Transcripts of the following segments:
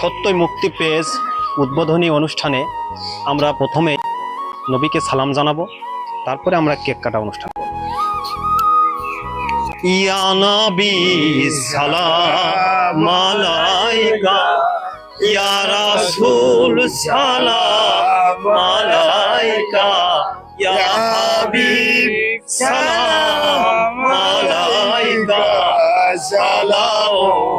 সত্যই মুক্তি পেজ উদ্বোধনী অনুষ্ঠানে আমরা প্রথমে নবীকে সালাম জানাব, তারপরে আমরা কেক কাটা অনুষ্ঠান করব। ইয়া নবী, সালাম আলাইকা। ইয়া রাসূল, সালাম আলাইকা। ইয়া হাবিব, সালাম আলাইকা। সালামুল্লাহ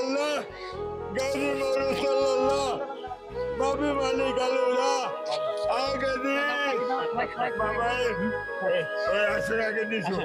ইল্লাল্লাহ গাড়ি মারু সাল্লাল্লাহ নবী মালিক আল্লাহ। আগে দি বাবা ওই আগে দিছো